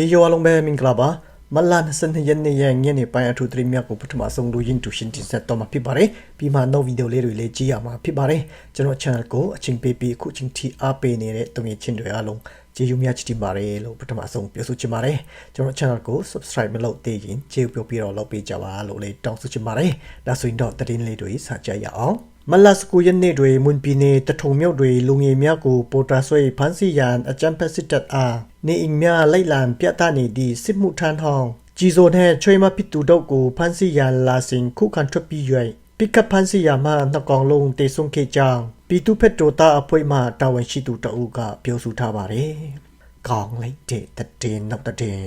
ေယောအားလုံးပဲမင်္ဂလာပါမလာ22ရက်နေ့ရဲ့ညနေပိုင်းအထူးသတင်းများကိုပထမဆုံးလူရင်းတူရှင်းတင်ဆက်တော့မှာဖြစ်ပါတယ်ပြီးမှနောက်ဗီဒီယိုလေးတွေလည်းကြည့်ရမှာဖြစ်ပါတယ်ကျွန်တော် channel ကိုအချိန်ပေးပြီးအခုချိန်ထိအားပေးနေတဲ့တုံရချင်းတွေအားလုံးကျေးဇူးများချစ်တင်ပါတယ်လို့ပထမဆုံးပြောဆိုချင်ပါတယ်ကျွန်တော် channel ကို subscribe မလုပ်သေးရင်ကျေးဇူးပြုပြီးတော့လုပ်ပေးကြပါလို့လည်းတောင်းဆိုချင်ပါတယ်ဒါဆိုရင်တော့သတင်းလေးတွေစကြရအောင် မလတ်စကူယနေ့တွေမွန်ပြည်နယ်တထုံမြို့တွေလူငယ်များကိုပေါ်တာဆွေဖန်စီရန်အကြံဖက်စစ်တပ်အားနေအိမ်များလိုက်လံပြတ်တနေသည့်စစ်မှုထမ်းဟောင်းကြီးစိုးနှင့်ချွေမပစ်သူတို့ကိုဖန်စီရန်လာစဉ်ခုခံထွက်ပြီး၍ပိကပ်ဖန်စီရမှနှစ်ကောင်လုံးတေဆုံးခဲ့ကြောင်းပြည်သူဖက်တိုတာအဖွဲ့မှတာဝန်ရှိသူတအုပ်ကပြောဆိုထားပါတယ်။ကောင်းလိုက်တဲ့တဲ့နောက်တဲ့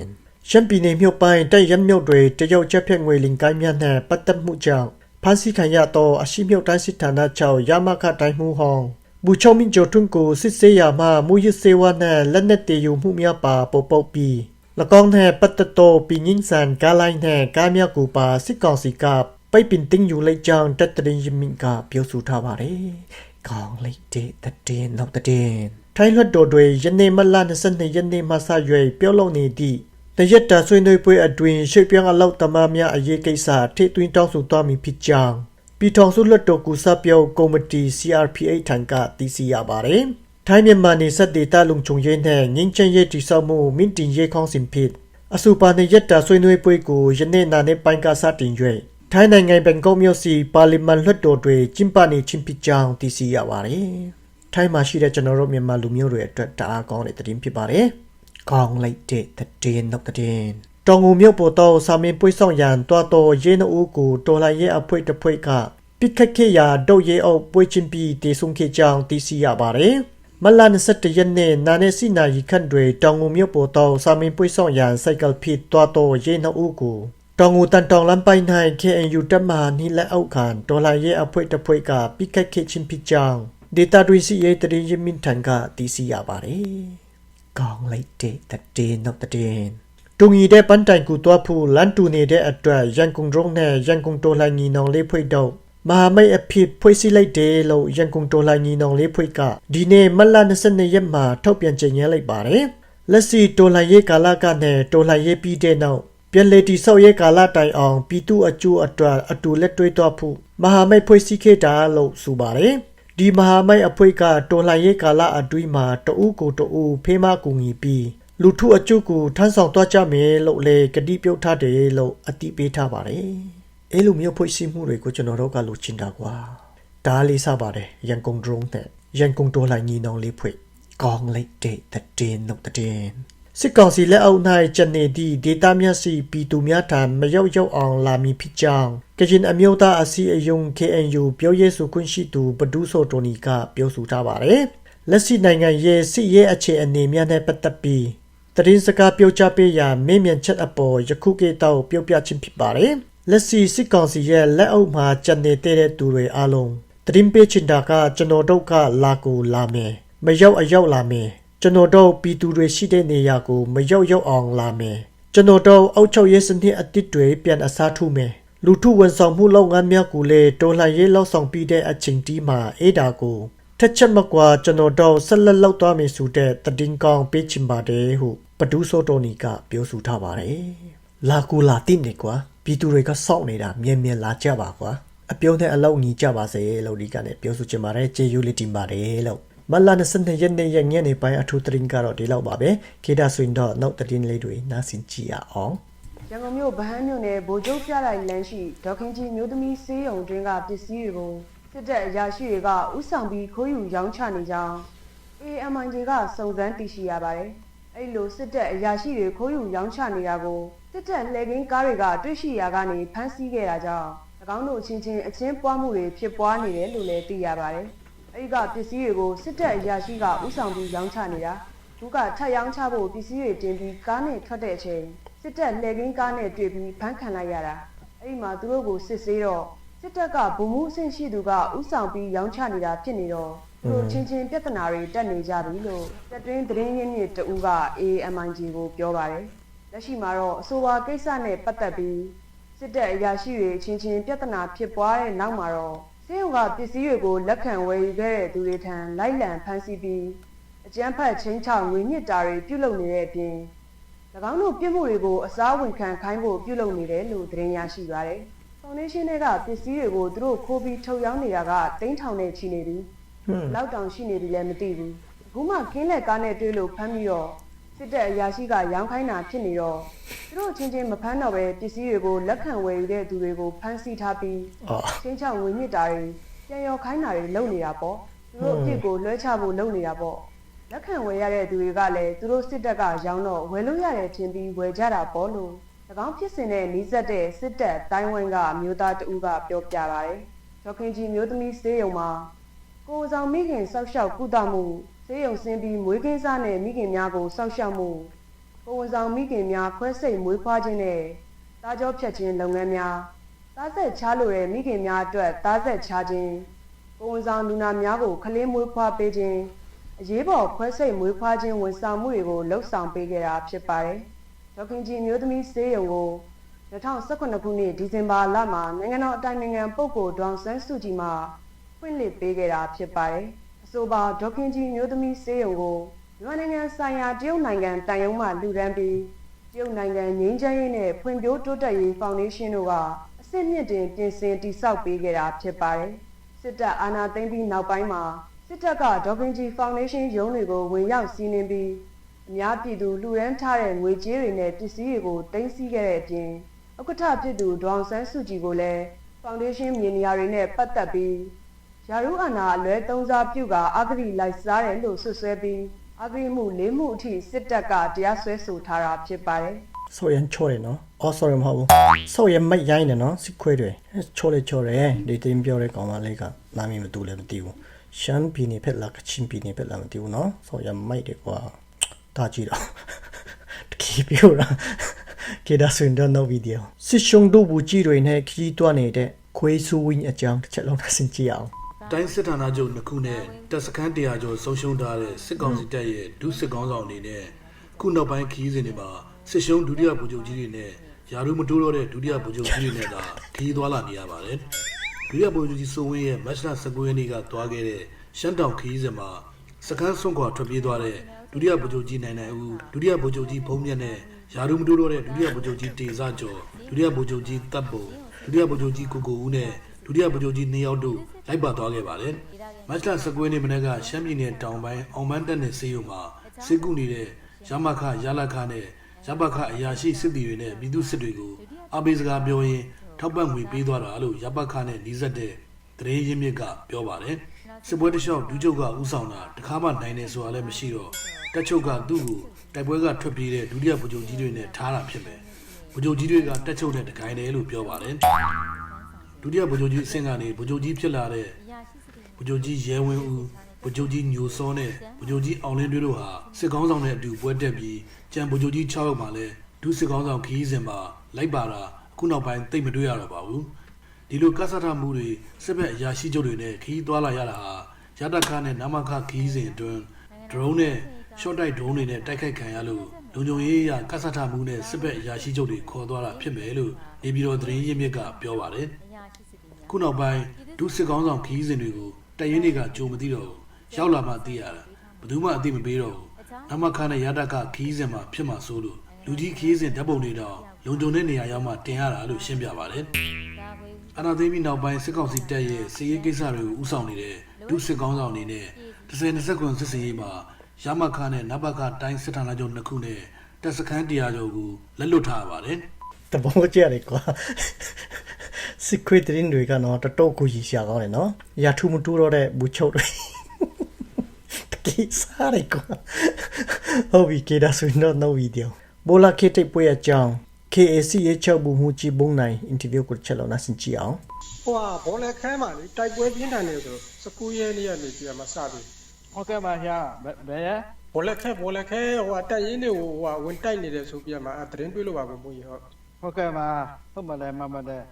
ရှမ်းပြည်နယ်မြို့ပိုင်းတိုက်ရမြို့တွေတရုတ်ချက်ဖြတ်ငွေလင်ကိုင်းများနဲ့ပတ်သက်မှုကြောင့် ဖန်စီခံရသောအရှိမြုပ်တိုင်းစစ်ဌာနချုပ်ရမခတိုင်းမှုဟောင်းဘူချုံမင်းကျော်ထွန်းကိုစစ်ဆေးရမှမူရစ်စေဝါနဲ့လက်နက်တည်ယူမှုများပါပေါ်ပေါက်ပြီး၎င်းနဲ့ပတ်သက်သောပြည်ငင်းဆန်ကားလိုင်းနဲ့ကားများကိုပါစစ်ကောင်စီကပိတ်ပင်တင်ယူလိုက်ကြောင်းတပ်တရင်ရမင်ကပြောဆိုထားပါတယ်။ကောင်းလိုက်တဲ့တဲ့နောက်တဲ့ထိုင်းလွှတ်တော်တွေယနေ့မလ22ရက်နေ့မှစ၍ပြောလို့နေသည့်တ ရက်တာဆွေးနွေးပွဲအတွင်းရှေ့ပြောင်းအလောက်တမများအရေးကိစ္စထိသွင်းတောင်းဆိုသွားမည်ဖြစ်ကြောင်းပြည်ထောင်စုလွှတ်တော်ကူဆပ်ပြောကော်မတီ CRPH ထံကသိရှိရပါတယ်။ထိုင်းမြန်မာနေဆက်ဒေတာလုံခြုံရေးနဲ့ငင်းချင်ရေးတည်ဆောက်မှုမင်းတင်ရေးခေါင်းစဉ်ဖြစ်အစူပါနေရက်တာဆွေးနွေးပွဲကိုယနေ့နာနေပိုင်းကစတင်၍ထိုင်းနိုင်ငံဘန်ကောက်မြို့စီပါလီမန်လွှတ်တော်တွင်ကျင်းပနေခြင်းဖြစ်ကြောင်းသိရှိရပါတယ်။ထိုင်းမှာရှိတဲ့ကျွန်တော်တို့မြန်မာလူမျိုးတွေအတွက်တအားကောင်းတဲ့သတင်းဖြစ်ပါတယ်။ ကောင်းလိုက်တဲ့တဲ့နောက်တဲ့တောင်ငူမြို့ပေါ်တော့စာမင်းပွေးဆောင်ရန်တွားတော့ရဲနှုတ်ကိုတော်လိုက်ရဲ့အဖွဲတစ်ဖွဲကပိခက်ခေရာဒုတ်ရဲအောက်ပွေးချင်းပြီးတေဆုံးခေကြောင်းသိရှိရပါတယ်မလ27ရက်နေ့နာနေစီနာရီခန့်တွေတောင်ငူမြို့ပေါ်တော့စာမင်းပွေးဆောင်ရန်စိုက်ကယ်ဖြစ်တွားတော့ရဲနှုတ်ကိုတောင်ငူတန်တောင်လမ်းပိုင်း၌ KNU တပ်မဟာနီလက်အောက်ခံတော်လိုက်ရဲ့အဖွဲတစ်ဖွဲကပိခက်ခေချင်းဖြစ်ကြောင်းဒေတာတွေစီရဲ့တရင်ရမင်ထံကသိရှိရပါတယ် ကောင်းလိုက်တဲ့တဲ့နောက်တဲ့တုံရီတဲ့ပန်းတိုင်ကူတွားဖို့လန်တူနေတဲ့အတွက်ရန်ကုန်ရုံးနဲ့ရန်ကုန်တော်လှန်ညီနောင်လေးဖွဲ့တော့မဟာမိတ်အဖြစ်ဖွဲ့စည်းလိုက်တယ်လို့ရန်ကုန်တော်လှန်ညီနောင်လေးဖွဲ့ကဒီနေ့မလ22ရက်မှာထုတ်ပြန်ကြေညာလိုက်ပါတယ်လက်စီတော်လှန်ရေးကာလကနဲ့တော်လှန်ရေးပြီးတဲ့နောက်ပြန်လေတီဆောက်ရေးကာလတိုင်အောင်ပြည်သူအကျိုးအတွက်အတူလက်တွဲသွားဖို့မဟာမိတ်ဖွဲ့စည်းခဲ့တာလို့ဆိုပါတယ် ဒီမဟာမိတ်အဖွဲ့ကတော်လှန်ရေးကာလအတွင်းမှာတအူးကိုတအူးဖေးမကူညီပြီးလူထုအကျုပ်ကိုထမ်းဆောင်သွားကြမယ်လို့လေကတိပြုတ်ထားတယ်လို့အတိပေးထားပါတယ်။အဲလိုမျိုးဖွဲ့စည်းမှုတွေကိုကျွန်တော်တို့ကလိုချင်တာကွာ။ဒါလေးစားပါတယ်ရန်ကုန် drone နဲ့ရန်ကုန်တော်လှန်ညီနောင်လေးဖွဲ့ကောင်းလိုက်တဲ့တဲ့နောက်တဲ့ စစ်ကောင်စီလက်အောက်၌ကျနေသည့်ဒေတာမြတ်စီပြည်သူများထံမရောက်ရောက်အောင်လာမည်ဖြစ်ကြောင်းကရင်အမျိုးသားအစည်းအရုံး KNU ပြောရေးဆိုခွင့်ရှိသူဘဒုဆိုတိုနီကပြောဆိုထားပါတယ်။လက်ရှိနိုင်ငံရဲ့စစ်ရေးအခြေအနေများနဲ့ပတ်သက်ပြီးသတင်းစကားပြောကြားပေးရာမေးမြန်းချက်အပေါ်ယခုကေတောက်ပြောပြခြင်းဖြစ်ပါတယ်။လက်ရှိစစ်ကောင်စီရဲ့လက်အောက်မှာကျနေတဲ့သူတွေအားလုံးသတင်းပေးချင်တာကကျွန်တော်တို့ကလာကိုလာမယ်။မရောက်အရောက်လာမယ်။ ကျွန်တော်တို့ပြည်သူတွေရှိတဲ့နေရာကို မရောက်ရောက်အောင်လာမယ်ကျွန်တော်တို့အောက်ချုပ်ရေးစနစ်အသစ်တွေပြန်အစားထိုးမယ်လူထုဝန်ဆောင်မှုလုပ်ငန်းများကိုလည်းတော်လှန်ရေးလှောက်ဆောင်ပြီးတဲ့အချိန်တီးမှာအေးဒါကိုထက်ချက်မကွာကျွန်တော်တို့ဆက်လက်လုပ်သွားမယ်ဆိုတဲ့တည်င်းကောင်းပေးချင်ပါတယ်ဟုပဒူးစောတော်နီကပြောဆိုထားပါတယ်လာကူလာတိနေကွာပြည်သူတွေကစောင့်နေတာမြင်မြင်လာကြပါကွာအပြုံးနဲ့အလောက်ညီကြပါစေလို့ဒီကနေ့ပြောဆိုချင်ပါတယ်ကျေးဇူးလေးတင်ပါတယ်လို့ မလ22ရက်နေ့ရက်ညနေပိုင်းအထူးသတင်းကတော့ဒီလောက်ပါပဲခေတ္တဆိုရင်တော့နောက်သတင်းလေးတွေနားဆင်ကြည့်ရအောင်ရန်ကုန်မြို့ဗဟန်းမြို့နယ်ဗိုလ်ချုပ်ပြလိုက်လမ်းရှိဒေါခင်ကြီးမြို့သမီးစေးရုံတွင်ကပစ္စည်းတွေကိုစစ်တပ်အရာရှိတွေကဥဆောင်ပြီးခိုးယူရောင်းချနေကြောင်း AMIJ ကစုံစမ်းသိရှိရပါတယ်။အဲဒီလိုစစ်တပ်အရာရှိတွေခိုးယူရောင်းချနေတာကိုစစ်တပ်လှည့်ကင်းကားတွေကတွေ့ရှိရာကနေဖမ်းဆီးခဲ့တာကြောင့်၎င်းတို့ချင်းချင်းအချင်းပွားမှုတွေဖြစ်ပွားနေတယ်လို့လည်းသိရပါတယ်။ အဲဒီကပစ္စည်းတွေကိုစစ်တပ်အရာရှိကဥဆောင်ပြီးရောင်းချနေတာသူကထပ်ရောင်းချဖို့ပစ္စည်းတွေတင်ပြီးကားနဲ့ထွက်တဲ့အချိန်စစ်တပ်လှည့်ကင်းကားနဲ့တွေ့ပြီးဖမ်းခံလိုက်ရတာအဲဒီမှာသူတို့ကိုစစ်ဆေးတော့စစ်တပ်ကဗိုလ်မှူးအဆင့်ရှိသူကဥဆောင်ပြီးရောင်းချနေတာဖြစ်နေတော့သူတို့ချင်းချင်းပြဿနာတွေတက်နေကြပြီလို့တက်တွင်းသတင်းရင်းမြစ်တူက AMIG ကိုပြောပါတယ်လက်ရှိမှာတော့အဆိုပါကိစ္စနဲ့ပတ်သက်ပြီးစစ်တပ်အရာရှိတွေချင်းချင်းပြဿနာဖြစ်ပွားတဲ့နောက်မှာတော့ စေယုံကပစ္စည်းတွေကိုလက်ခံဝယ်ယူခဲ့တဲ့သူတွေထံလိုက်လံဖမ်းဆီးပြီးအကြမ်းဖက်ချင်းချောက်ငွေညစ်တာတွေပြုလုပ်နေတဲ့အပြင်၎င်းတို့ပြစ်မှုတွေကိုအစားဝင်ခံခိုင်းဖို့ပြုလုပ်နေတယ်လို့သတင်းရရှိပါတယ်။ဖောင်ဒေးရှင်းတွေကပစ္စည်းတွေကိုသူတို့ခိုးပြီးထုတ်ရောင်းနေတာကတိန်းထောင်နဲ့ချီနေပြီဟွန်း။လောက်တောင်ရှိနေပြီလည်းမသိဘူး။အခုမှခင်းလက်ကားနဲ့တွေ့လို့ဖမ်းပြီးတော့ စစ်တပ်အရာရှိကရောင်းခိုင်းတာဖြစ်နေတော့သူတို့ချင်းချင်းမဖမ်းတော့ပဲပစ္စည်းတွေကိုလက်ခံဝယ်ယူတဲ့သူတွေကိုဖမ်းဆီးထားပြီးအော်ချင်းချောက်ငွေညစ်တာတွေပြန်ရော်ခိုင်းတာတွေလုပ်နေတာပေါ့သူတို့အဖြစ်ကိုလွှဲချဖို့လုပ်နေတာပေါ့လက်ခံဝယ်ရတဲ့သူတွေကလည်းသူတို့စစ်တပ်ကရောင်းတော့ဝယ်လို့ရတယ်ထင်ပြီးဝယ်ကြတာပေါ့လို့၎င်းဖြစ်စဉ်နဲ့နှီးစပ်တဲ့စစ်တပ်တိုင်းဝိုင်းကအမျိုးသားတဦးကပြောပြပါတယ်ဒေါက်ခင်ကြီးမျိုးသမီးစေးရုံမှာကိုယ်ဆောင်မိခင်ဆောက်ရှောက်ကုသမှု စေးရုံဆင်းပြီးမွေးကင်းစားနဲ့မိခင်များကိုဆောက်ရှောက်မှုကိုယ်ဝန်ဆောင်မိခင်များခွဲစိတ်မွေးဖွားခြင်းနဲ့တားကြောဖြတ်ခြင်းလုပ်ငန်းများသားဆက်ချားလိုတဲ့မိခင်များအတွက်သားဆက်ချားခြင်းကိုယ်ဝန်ဆောင်လူနာများကိုခလင်းမွေးဖွားပေးခြင်းအရေးပေါ်ခွဲစိတ်မွေးဖွားခြင်းဝန်ဆောင်မှုတွေကိုလှုပ်ဆောင်ပေးခဲ့တာဖြစ်ပါတယ်။ဒေါက်ခင်ကြီးမျိုးသမီးစေးရုံကို2018ခုနှစ်ဒီဇင်ဘာလမှာနိုင်ငံတော်အတိုင်ပင်ခံပုဂ္ဂိုလ်ဒေါအောင်ဆန်းစုကြည်မှဖွင့်လှစ်ပေးခဲ့တာဖြစ်ပါတယ်။အ ဆိုပါဒေါက်ခင်ကြီးမျိုးသမီးစေးရုံကိုမြန်မာနိုင်ငံဆိုင်ရာတရုတ်နိုင်ငံတန်ယုံမှလူရန်ပြီးတရုတ်နိုင်ငံငင်းချမ်းရေးနဲ့ဖွံ့ဖြိုးတိုးတက်ရေးဖောင်ဒေးရှင်းတို့ကအစစ်မြင့်တင်ပြင်ဆင်တည်ဆောက်ပေးခဲ့တာဖြစ်ပါတယ်။စစ်တပ်အာဏာသိမ်းပြီးနောက်ပိုင်းမှာစစ်တပ်ကဒေါကင်ဂျီဖောင်ဒေးရှင်းရုံးတွေကိုဝင်ရောက်စီးနင်းပြီးအများပြည်သူလူရန်ထားတဲ့ငွေကြေးတွေနဲ့ပစ္စည်းတွေကိုတင်စီခဲ့တဲ့အပြင်ဥက္ကဋ္ဌဖြစ်သူဒေါအောင်ဆန်းစုကြည်ကိုလည်းဖောင်ဒေးရှင်းမြေနေရာတွေနဲ့ပတ်သက်ပြီး ယာရုအာဏာအလွဲသုံးစားပြုကာအဂတိလိုက်စားတယ်လို့ဆွဆွဲပြီးအဂတိမှုလေးမှုအထိစစ်တပ်ကတရားစွဲဆိုထားတာဖြစ်ပါတယ်။ဆော်ရန်ချောတယ်နော်အော် sorry မဟုတ်ဘူးဆော်ရန်မိုက်ရိုင်းတယ်နော်စစ်ခွေးတွေချောလေချောတယ်ဒီတင်ပြောတဲ့ကောင်မလေးကနာမည်မတူလည်းမသိဘူးရှမ်းပြည်နယ်ဖက်လာကချင်းပြည်နယ်ဖက်လာမသိဘူးနော်ဆော်ရန်မိုက်တယ်ကွာတာကြည့်တော့တကယ်ပြောတာကေဒါဆွန်တော့ no video စစ်ရှုံတို့ဘူးကြီးတွေနဲ့ခကြီးတွားနေတဲ့ခွေးဆူဝင်းအကြောင်းတစ်ချက်လုံးနဲ့ဆင်ကြည့်အောင် တိုင်းစစ်ဌာနချုပ်နှစ်ခုနဲ့တပ်စခန်းတရားကျော်ဆုံးရှုံးထားတဲ့စစ်ကောင်စီတပ်ရဲ့ဒုစစ်ကောင်းဆောင်အနေနဲ့ခုနောက်ပိုင်းခရီးစဉ်တွေမှာစစ်ရှုံးဒုတိယဗိုလ်ချုပ်ကြီးတွေနဲ့ယာရုမတိုးတော့တဲ့ဒုတိယဗိုလ်ချုပ်ကြီးတွေနဲ့သာခရီးသွားလာနေရပါတယ်။ဒုတိယဗိုလ်ချုပ်ကြီးစိုးဝင်းရဲ့မတ်လ19ရက်နေ့ကသွားခဲ့တဲ့ရှမ်းတောင်ခရီးစဉ်မှာစကန်းဆွန့်ခွာထွက်ပြေးသွားတဲ့ဒုတိယဗိုလ်ချုပ်ကြီးနိုင်နိုင်ဦးဒုတိယဗိုလ်ချုပ်ကြီးဘုံမြတ်နဲ့ယာရုမတိုးတော့တဲ့ဒုတိယဗိုလ်ချုပ်ကြီးတေဇကျော်ဒုတိယဗိုလ်ချုပ်ကြီးတပ်ပုံဒုတိယဗိုလ်ချုပ်ကြီးကိုကိုဦးနဲ့ ဒုတိယဗိုလ်ချုပ်ကြီးနှစ်ယောက်တို့လိုက်ပါသွားခဲ့ပါတယ်။မတ်လ19ရက်နေ့မနေ့ကရှမ်းပြည်နယ်တောင်ပိုင်းအောင်မန်းတက်နယ်စေယုံမှာစစ်ကူနေတဲ့ရမခရလခနဲ့ရပခအရာရှိစစ်တီတွေနဲ့ပြည်သူစစ်တွေကိုအဘိစကားပြောရင်းထောက်ပံ့ငွေပေးသွားတာလို့ရပခနဲ့နှီးဆက်တဲ့တရင်ရင်းမြစ်ကပြောပါတယ်စစ်ပွဲတစ်လျှောက်ဒူးချုပ်ကဥဆောင်တာတခါမှနိုင်နေဆိုတာလည်းမရှိတော့တက်ချုပ်ကသူ့ကိုတိုက်ပွဲကထွက်ပြေးတဲ့ဒုတိယဗိုလ်ချုပ်ကြီးတွေနဲ့ထားတာဖြစ်မယ်ဗိုလ်ချုပ်ကြီးတွေကတက်ချုပ်နဲ့တကိုင်းတယ်လို့ပြောပါတယ် ဒုတိယဗိုလ်ချုပ်ကြီးအဆင့်ကနေဗိုလ်ချုပ်ကြီးဖြစ်လာတဲ့ဗိုလ်ချုပ်ကြီးရဲဝင်းဦးဗိုလ်ချုပ်ကြီးညိုစောနဲ့ဗိုလ်ချုပ်ကြီးအောင်လင်းတွေတို့ဟာစစ်ကောင်းဆောင်နဲ့အတူပွဲတက်ပြီးကြံဗိုလ်ချုပ်ကြီး6ယောက်မှလည်းဒုစစ်ကောင်းဆောင်ခီးစဉ်မှာလိုက်ပါတာခုနောက်ပိုင်းသိပ်မတွေ့ရတော့ပါဘူးဒီလိုကဆထမှုတွေစစ်ဘက်အရာရှိချုပ်တွေနဲ့ခီးသွားလာရတာဟာရတခါနဲ့နမခခီးစဉ်အတွင်းဒရုန်းနဲ့ရှော့တိုက်ဒရုန်းတွေနဲ့တိုက်ခိုက်ခံရလို့လုံခြုံရေးအရကဆထမှုနဲ့စစ်ဘက်အရာရှိချုပ်တွေခေါ်သွားတာဖြစ်မယ်လို့နေပြည်တော်သတင်းရင်းမြစ်ကပြောပါတယ် ခုနောက်ပိုင်းဒုစစ်ကောင်းဆောင်ခီးစဉ်တွေကိုတရင်တွေကကြိုမသိတော့ဘူးရောက်လာမှသိရတာဘယ်သူမှအသိမပေးတော့ဘူးနမခါနဲ့ရတကခီးစဉ်မှာဖြစ်မှာစိုးလို့လူကြီးခီးစဉ်ဓာတ်ပုံတွေတော့လုံခြုံတဲ့နေရာရောက်မှတင်ရတာလို့ရှင်းပြပါတယ်အနာသိပြီးနောက်ပိုင်းစစ်ကောင်စီတပ်ရဲ့စီရေးကိစ္စတွေကိုဥဆောင်နေတဲ့ဒုစစ်ကောင်းဆောင်အနေနဲ့30 20ခွန်စစ်စင်ရေးမှာရမခါနဲ့နဘကတိုင်းစစ်ဌာနချုပ်နှစ်ခုနဲ့တပ်စခန်းတရားချုပ်ကိုလက်လွတ်ထားပါတယ်တဘောကြရတယ်ကွာ စစ်ခွေးတင်းတွေကနော်တတော့ကိုကြီးရှာကောင်းတယ်နော်ရာထူမတူတော့တဲ့ဘူချုပ်တွေတကိစားရကွာဟုတ်ပြီကေဒါဆိုရင်တော့ no video ဘောလာခေတိတ်ပွဲအကြောင်း KAC ရဲ့ချုပ်ဘူးမှုကြီးဘုံနိုင်အင်တာဗျူးကိုချက်လို့နားဆင်ကြည့်အောင်ဟိုဟာဘောလခဲမှာလေတိုက်ပွဲပြင်းထန်နေဆို19ရက်နေ့ကနေပြန်မစပြီဟုတ်ကဲ့ပါဗျာဘယ်ဘယ်ရဘောလခဲဘောလခဲဟိုဟာတက်ရင်တွေကိုဟိုဟာဝင်တိုက်နေတယ်ဆိုပြန်မှာအသတင်းတွေးလို့ပါဘုံမူကြီးဟုတ်ဟုတ်ကဲ့ပါဟုတ်ပါလေမမတဲ့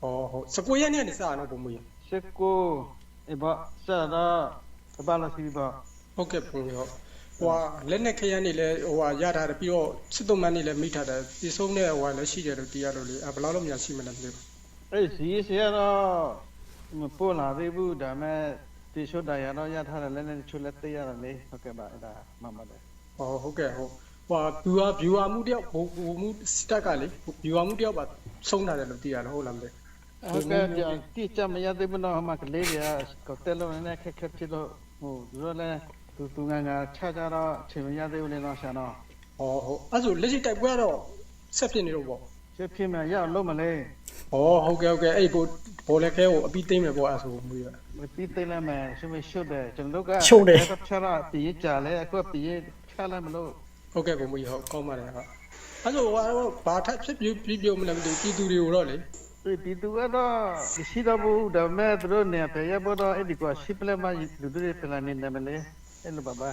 ဟောဟုတ်19ရက်နေ့ကနေစရအောင်ဘုံမူကြီးစစ်ကိုအဘဆရာတော့တပါလို့စီပါဟုတ်ကဲ့ဘုံကြီးဟုတ်ဟိုဟာလက်နဲ့ခရမ်းနေလဲဟိုဟာရထားတယ်ပြီးတော့စစ်သုံးမန်းနေလဲမိထားတယ်ဒီဆုံးနဲ့ဟိုဟာလည်းရှိတယ်လို့တရားလို့လေအဘယ်လောက်လို့များရှိမလဲမသိဘူးအဲ့စီဆရာတော့မပို့လာသေးဘူးဒါမဲ့ဒီရှုတာရတော့ရထားတယ်လည်းလည်းချွတ်လက်သေးရတယ်လေဟုတ်ကဲ့ပါအဲ့ဒါမမတဲ့ဟောဟုတ်ကဲ့ဟုတ်ဟဟိုဗျူဟာဗျူဟာမှုတယောက်ဘိုဘိုမှုစတက်ကလေဗျူဟာမှုတယောက်ပါဆုံးတာတယ်လို့သိရတယ်ဟုတ်လားမသိ ဟုတ်ကဲ့ကြတိကျမရသေးဘူးတော့ဟိုမှာကလေးတွေကတက်လို့နဲ့ခက်ခက်ဖြစ်လို့ဟိုသူတို့လည်းသူသူငန်းငါချကြတော့အချိန်မရသေးဘူးလေတော့ဆရာတော့ဟောဟုတ်အဲ့ဆိုလက်ရှိတိုက်ပွဲကတော့ဆက်ဖြစ်နေတော့ပေါ့ချက်ဖြစ်မှရအောင်လုပ်မလဲဟောဟုတ်ကဲ့ဟုတ်ကဲ့အဲ့ဘိုဘောလက်ခဲကိုအပြီးသိမ့်မယ်ပေါ့အဲ့ဆိုမှုရမပြီးသိလိုက်မယ်ရှင်မရှုပ်တယ်ကျွန်တော်တို့ကချလာပြေးကြလဲအခုပြေးချလာမလို့ဟုတ်ကဲ့ဘုံမကြီးဟုတ်ကောင်းပါတယ်ဟုတ်အဲ့ဆိုဟိုဘာထပ်ဖြစ်ပြပြပြမလဲမသိဘူးပြည်သူတွေကိုတော့လေ ဒီတူကတော့ရှိတော့ဘူးဒါမဲ့သူတို့နေဖယ်ရပေါ်တော့အဲ့ဒီကရှိပလက်မလူတွေပလာနေတယ်မလဲအဲ့လိုပါပါ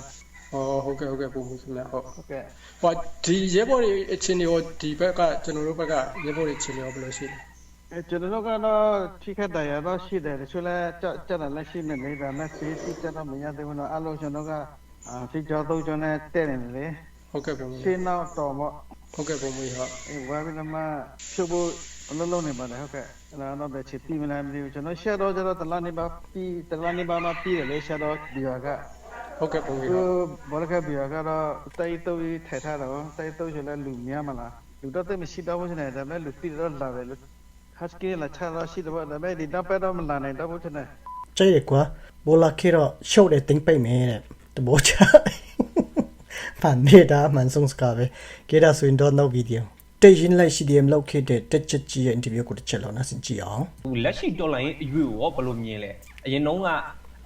ဟောဟုတ်ကဲ့ဟုတ်ကဲ့ဘုံမကြီးဟုတ်ဟုတ်ကဲ့ဟောဒီရဲဘော်တွေအချင်းတွေရောဒီဘက်ကကျွန်တော်တို့ဘက်ကရဲဘော်တွေအချင်းတွေရောဘယ်လိုရှိလဲအဲကျွန်တော်တို့ကတော့ထိခတ်တရားတော့ရှိတယ်တချို့လည်းကြကြတာလည်းရှိနေလေဒါမဲ့စီစီကြတော့မရသေးဘူးတော့အလုံးကျွန်တော်ကအာဒီကြောတော့ကျွန်တော်တဲ့နေလေဟုတ်ကဲ့ဘုံမရှကြီးင်းတော့တော့မဟုတ်ကဲ့ဘုံမကြီးဟုတ်အဲဝါဘီနမဖြုတ်ဖို့ အလုံးလုံးနေပါတယ်ဟုတ်ကဲ့အဲ့ဒါတော့ပဲချစ်ပြီးမလားမသိဘူးကျွန်တော်ရှက်တော့ကျတော့တလားနေပါပြီးတလားနေပါမှပြီးတယ်လေရှက်တော့ဒီဟာကဟုတ်ကဲ့ဘုံကြီးသူဟုတ်ဘောလကဘီယာကတော့တိုက်တုပ်ထိုင်ထားတော့တိုက်တုပ်ဆိုလည်းလူများမလားလူတော့တိတ်မရှိတော့ဘူးရှင်တယ်ဒါပေမဲ့လူပြီးတော့လာတယ်လို့ husky လာချတော့ရှိတော့ဒါပေမဲ့ဒီတော့ပဲတော့မလာနိုင်တော့ဘူးရှင်တယ်ကျဲရကွာဘောလာခေတော့ရှုပ်တဲ့တင်းပိတ်မယ်တဲ့တဘောချဖန်နေတာမန်ဆုံစကာပဲကေဒါဆိုရင်တော့နောက်ဗီဒီယို တေးရင်လိုက်ရှိတယ်မလောက်ခေတဲ့တက်ချက်ကြီးရဲ့အင်တာဗျူးကိုတစ်ချက်လောက်နားဆင်ကြည့်အောင်ဟိုလက်ရှိတော်လိုင်းအရွေကိုရောဘယ်လိုမြင်လဲအရင်တုန်းက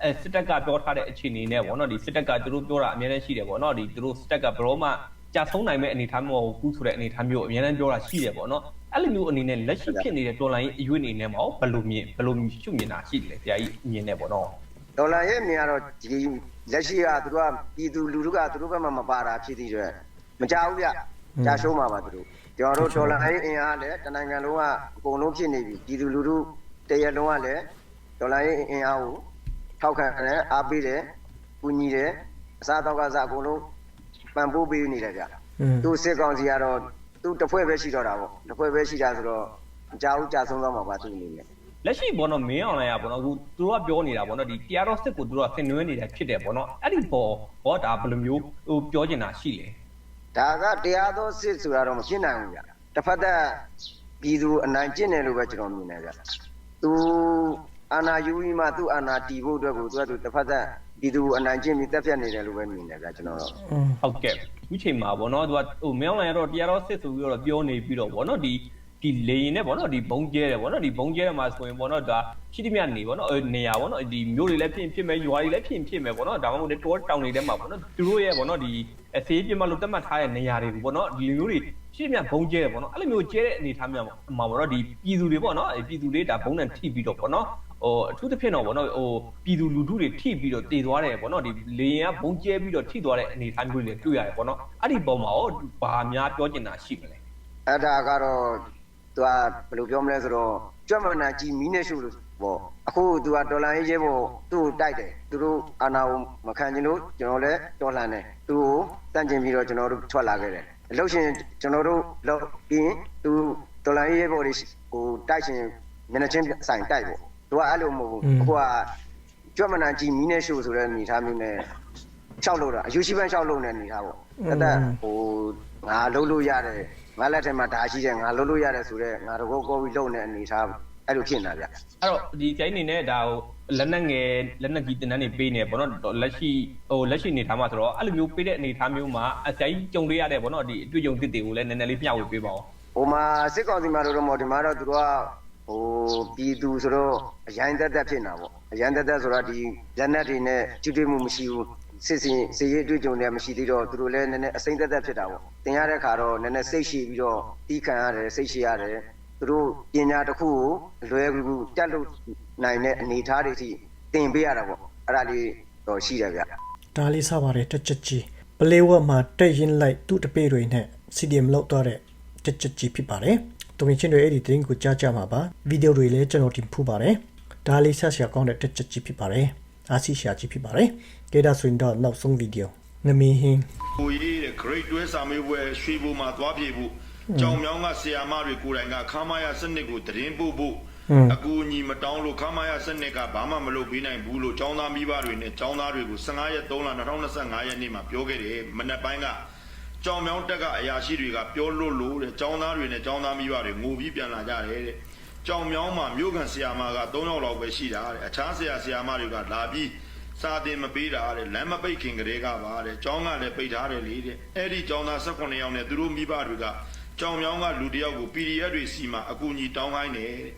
အဲစစ်တပ်ကပြောထားတဲ့အခြေအနေနဲ့ဗောနော်ဒီစစ်တပ်ကသူတို့ပြောတာအများနဲ့ရှိတယ်ဗောနော်ဒီသူတို့စစ်တပ်ကဘယ်တော့မှကြာဆုံးနိုင်မဲ့အနေအထားမျိုးကိုကူးဆိုတဲ့အနေအထားမျိုးအများနဲ့ပြောတာရှိတယ်ဗောနော်အဲ့လိုမျိုးအနေနဲ့လက်ရှိဖြစ်နေတဲ့တော်လိုင်းအရွေအနေနဲ့မဟုတ်ဘယ်လိုမြင်ဘယ်လိုရှုမြင်တာရှိတယ်လဲဆရာကြီးမြင်နေဗောနော်ဒေါ်လာရဲ့အမြင်ကတော့ဒီလက်ရှိကသူတို့ကပြည်သူလူထုကသူတို့ဘက်မှာမပါတာဖြစ်သေးတယ်မကြဘူးဗျကြာရှုံးမှာပါသူတို့ ကျွန်တော်တို့ဒေါ်လာရဲ့အင်အားလည်းတနိုင်ငံလုံးကအကုန်လုံးဖြစ်နေပြီပြည်သူလူထုတရလုံးကလည်းဒေါ်လာရဲ့အင်အားကိုထောက်ခံတယ်အားပေးတယ်ကူညီတယ်အစားအသောက်ကစားအကုန်လုံးပံ့ပိုးပေးနေတယ်ဗျอืมသူစစ်ကောင်စီကတော့သူတစ်ဖွဲ့ပဲရှိတော့တာပေါ့တစ်ဖွဲ့ပဲရှိတာဆိုတော့ကြာဦးကြာဆုံးသွားမှာပါသူအနေနဲ့လက်ရှိဘောနော်မင်းအောင်လိုင်းကဘောနော်အခုသူတို့ကပြောနေတာဘောနော်ဒီတရားတော်စစ်ကိုသူတို့ကဆင်နွှဲနေတာဖြစ်တယ်ဘောနော်အဲ့ဒီဘောဟောဒါဘယ်လိုမျိုးဟိုပြောချင်တာရှိလဲ ဒါကတရားသောစစ်ဆိုတာတော့မရှင်းနိုင်ဘူးဗျတစ်ဖက်သက်ပြည်သူအနိုင်ကျင့်တယ်လို့ပဲကျွန်တော်မြင်တယ်ဗျသူအာနာယူပြီးမှသူ့အာနာတီဖို့အတွက်ကိုသူကသူတစ်ဖက်သက်ပြည်သူအနိုင်ကျင့်ပြီးတက်ဖြတ်နေတယ်လို့ပဲမြင်တယ်ဗျကျွန်တော်တော့อืมဟုတ်ကဲ့ဒီချိန်မှာဗောနော်သူကဟိုမင်းအောင်လိုင်းကတော့တရားတော်စစ်ဆိုပြီးတော့ပြောနေပြီးတော့ဗောနော်ဒီ ဒီလေရင်နဲ့ဗောနော်ဒီဘုံကျဲတယ်ဗောနော်ဒီဘုံကျဲတယ်မှာဆိုရင်ဗောနော်ဒါရှိသမျှနေဗောနော်နေရာဗောနော်ဒီမျိုးတွေလည်းဖြစ်ဖြစ်မယ်ရွာတွေလည်းဖြစ်ဖြစ်မယ်ဗောနော်ဒါမှမဟုတ်လေတောတောင်တွေထဲမှာဗောနော်သူတို့ရဲ့ဗောနော်ဒီအသေးပြမလို့တတ်မှတ်ထားတဲ့နေရာတွေဗောနော်ဒီမျိုးတွေရှိသမျှဘုံကျဲတယ်ဗောနော်အဲ့လိုမျိုးကျဲတဲ့အနေထားမျိုးမှာဗောနော်ဒီပြည်သူတွေဗောနော်ပြည်သူတွေဒါဘုံနဲ့ထိပြီးတော့ဗောနော်ဟိုအထူးသဖြင့်တော့ဗောနော်ဟိုပြည်သူလူထုတွေထိပြီးတော့တည်သွားတယ်ဗောနော်ဒီလေရင်ကဘုံကျဲပြီးတော့ထိသွားတဲ့အနေအထားမျိုးတွေတွေ့ရတယ်ဗောနော်အဲ့ဒီပုံမှာရောဘာများပြောချင်တာရှိမလဲအဲ့ဒါကတော့ သူကဘယ်လိုပြောမလဲဆိုတော့ကြွမနာကြီးမီးနဲ့ရှုလို့ပေါ့အခုသူကဒေါ်လာရေးရဲဖို့သူ့ကိုတိုက်တယ်သူတို့အာနာကိုမခံချင်လို့ကျွန်တော်လည်းတော်လှန်တယ်သူ့ကိုတန့်ကျင်ပြီးတော့ကျွန်တော်တို့ထွက်လာခဲ့တယ်အလို့ရှင်ကျွန်တော်တို့လောက်ပြီးရင်သူဒေါ်လာရေးရဲဖို့တွေဟိုတိုက်ရှင်မျက်နှာချင်းဆိုင်တိုက်ပေါ့သူကအဲ့လိုမဟုတ်ဘူးအခုကကြွမနာကြီးမီးနဲ့ရှုဆိုတဲ့အနေထားမျိုးနဲ့ရှောက်လို့တာအယူရှိပန်းရှောက်လို့တဲ့အနေထားပေါ့တသက်ဟိုငါလုံးလို့ရတယ် ငါလက်ထဲမှာဒါရှိတယ်ငါလုံးလို့ရတယ်ဆိုတော့ငါတကောကောပြီးလုံတဲ့အနေထားအဲ့လိုဖြစ်နေတာဗျအဲ့တော့ဒီကျိုင်းနေနဲ့ဒါဟိုလက်နက်ငယ်လက်နက်ကြီးတင်တန်းနေပေးနေပေါ့နော်လက်ရှိဟိုလက်ရှိနေထားမှာဆိုတော့အဲ့လိုမျိုးပေးတဲ့အနေထားမျိုးမှာအကျိုင်းကြုံရရတဲ့ပေါ့နော်ဒီအတွေ့အကြုံသစ်တွေကိုလည်းနည်းနည်းလေးမျှဝေပေးပါဦးဟိုမှာစစ်ကောင်စီမှာတော့မဟုတ်ဒီမှာတော့သူတို့ကဟိုပြည်သူဆိုတော့အရင်တက်တက်ဖြစ်နေတာပေါ့အရင်တက်တက်ဆိုတော့ဒီလက်နက်တွေနဲ့ကျွတ်တွေ့မှုမရှိဘူး စစ်စင်စစ်ရေးအတွေ့အကြုံတွေမရှိသေးတော့သူတို့လည်းနည်းနည်းအစိမ့်တက်တက်ဖြစ်တာပေါ့တင်ရတဲ့ခါတော့နည်းနည်းစိတ်ရှိပြီးတော့တီးခံရတယ်စိတ်ရှိရတယ်သူတို့ပညာတစ်ခုကိုအလွယ်ကူတက်လို့နိုင်တဲ့အနေအထားတွေအထိတင်ပေးရတာပေါ့အဲ့ဒါလေးတော့ရှိတယ်ဗျဒါလေးစပါတယ်တက်ချက်ကြီးပလေဝတ်မှာတက်ရင်လိုက်သူ့တပေတွေနဲ့ CDM လောက်သွားတဲ့တက်ချက်ကြီးဖြစ်ပါတယ်။တုံချင်းတွေအဲ့ဒီတင်းကိုကြားကြမှာပါဗီဒီယိုတွေလည်းကျွန်တော်တင်ဖူးပါတယ်။ဒါလေးဆက်ဆရာကောင်းတဲ့တက်ချက်ကြီးဖြစ်ပါတယ်။ အားစီရှာကြီးဖြစ်ပါတယ်။ကေဒါဆိုရင်တော့နောက်ဆုံးဗီဒီယိုငမင်းဟင်းကိုရေးတဲ့ grade တွဲစာမေးပွဲရွှေဘုံမှာသွားပြေဖို့ကြောင်မြောင်းကဆီယာမတွေကိုယ်တိုင်ကခါမရစနစ်ကိုတရင်ပို့ဖို့အကူအညီမတောင်းလို့ခါမရစနစ်ကဘာမှမလုပ်ပေးနိုင်ဘူးလို့ចောင်းသားမိဘတွေနဲ့ចောင်းသားတွေကို15ရက်3လ2025ရက်နေ့မှာပြောခဲ့တယ်မနက်ပိုင်းကကြောင်မြောင်းတက်ကအရာရှိတွေကပြောလို့လို့တဲ့ကျောင်းသားတွေနဲ့ကျောင်းသားမိဘတွေငိုပြီးပြန်လာကြတယ်တဲ့ ကြောင်မြောင်းမှာမြို့ကန်ဆရာမက3ယောက်လောက်ပဲရှိတာတဲ့အခြားဆရာဆရာမတွေကလာပြီးစာတင်မပေးတာတဲ့လမ်းမပိတ်ခင်ကလေးကပါတဲ့ကျောင်းကလည်းပိတ်ထားတယ်လေတဲ့အဲ့ဒီကျောင်းသား18ယောက်နဲ့သူတို့မိဘတွေကကြောင်မြောင်းကလူတစ်ယောက်ကို PDF တွေစီမှာအကူအညီတောင်းခိုင်းတယ်တဲ့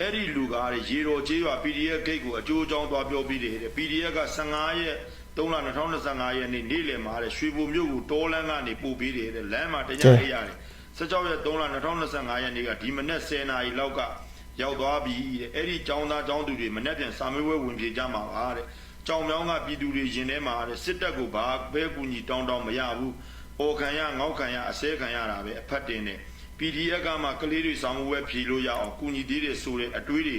အဲ့ဒီလူကားတဲ့ရေတော်ကျေးရွာ PDF ဂိတ်ကိုအကျိုးအကြောင်းသွားပြောပြီးတယ်တဲ့ PDF က15ရက်3လ2025ရက်နေ့နေ့လယ်မှာတဲ့ရွှေဘိုမြို့ကိုတောလန်းကနေပို့ပေးတယ်တဲ့လမ်းမှာတညအေးရတယ် 16ရက်3လ2025ရက်နေ့ကဒီမနေ့10နာရီလောက်ကရောက်သွားပြီတဲ့အဲ့ဒီចောင်းသားចောင်းသူတွေမနေ့ပြန်စာမေးပွဲဝင်ပြေကြမှာပါတဲ့ကြောင်မြောင်းကပြည်သူတွေရင်ထဲမှာတဲ့စစ်တပ်ကိုဘာပဲကူညီတောင်းတောင်းမရဘူး။အော်ခံရငေါက်ခံရအစဲခံရတာပဲအဖတ်တင်တဲ့ PDF ကမှကလေးတွေစာမှုဝဲဖြေလို့ရအောင်ကူညီသေးတယ်ဆိုတဲ့အတွေးတွေ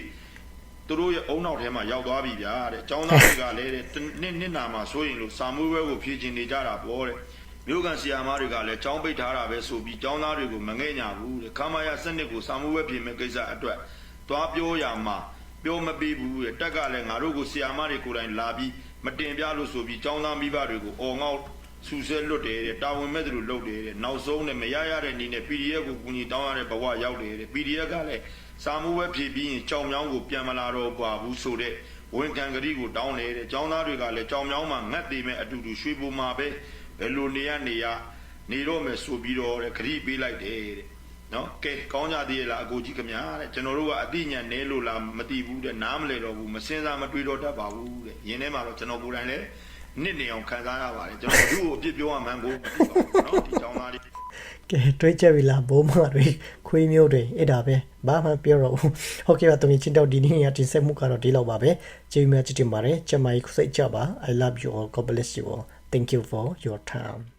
သူတို့ရဲ့အုံနောက်ထဲမှာရောက်သွားပြီဗျာတဲ့။ကျောင်းသားတွေကလည်းတဲ့တစ်နှစ်နှစ်နာမှာဆိုရင်လို့စာမှုဝဲကိုဖြေချင်နေကြတာပေါ့တဲ့။ မြို့ကန်ဆီယာမားတွေကလည်းကျောင်းပိတ်ထားတာပဲဆိုပြီးကျောင်းသားတွေကိုမငဲ့ညာဘူးတဲ့။ခမာယာစနစ်ကိုစာမှုဝဲဖြေမဲ့ကိစ္စအတွက်သွားပြောရမှာပြောမပေးဘူးတဲ့။တက်ကလည်းငါတို့ကိုဆီယာမားတွေကိုယ်တိုင်လာပြီးမတင်ပြလို့ဆိုပြီးကျောင်းသားမိဘတွေကိုအော်ငေါက်ဆူဆဲလွတ်တယ်တဲ့တာဝန်မဲ့သူတို့လုပ်တယ်တဲ့နောက်ဆုံးနဲ့မရရတဲ့နေနဲ့ PDF ကိုကူညီတောင်းရတဲ့ဘဝရောက်တယ်တဲ့ PDF ကလည်းစာမှုဝဲဖြည့်ပြီးရင်ကြောင်မြောင်းကိုပြန်မလာတော့ပါဘူးဆိုတဲ့ဝန်ခံကလေးကိုတောင်းတယ်တဲ့ကျောင်းသားတွေကလည်းကြောင်မြောင်းမှာငတ်သေးမဲ့အတူတူရွှေဘုံမှာပဲ ဘယ်လိုနေရနေရနေတော့မယ်ဆိုပြီးတော့တဲ့ခရီးပေးလိုက်တယ်တဲ့နော်ကဲကောင်းကြသေးရဲ့လားအကိုကြီးခင်ဗျာတဲ့ကျွန်တော်တို့ကအတိညာနဲလို့လားမသိဘူးတဲ့နားမလဲတော့ဘူးမစင်စားမတွေးတော့တတ်ပါဘူးတဲ့ယင်းထဲမှာတော့ကျွန်တော်ကိုယ်တိုင်လည်းနစ်နေအောင်ခံစားရပါတယ်ကျွန်တော်တို့ကိုအပြစ်ပြောရမှန်းကိုမသိပါဘူးနော်ဒီကြောင်းသားလေးကဲတွေးချက်ပြီလားဘိုးမတွေခွေးမျိုးတွေအဲ့ဒါပဲဘာမှပြောတော့ဘူးဟုတ်ကဲ့ပါသူမြင်ချင်းတော့ဒီနေ့ရတင်ဆက်မှုကတော့ဒီလောက်ပါပဲကျေးဇူးများချစ်တင်ပါတယ်ကျမကြီးစိတ်ကြပါ I love you all God bless you all thank you for your time